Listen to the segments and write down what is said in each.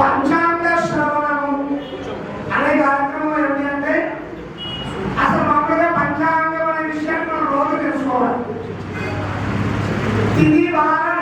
పంచాంగ శ్రవణము అనే కార్యక్రమం ఏంటి అంటే అసలు మామూలుగా పంచాంగం అనే విషయాన్ని మనం రోజు తెలుసుకోవాలి. తిని వారం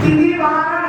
তিনি বাংলা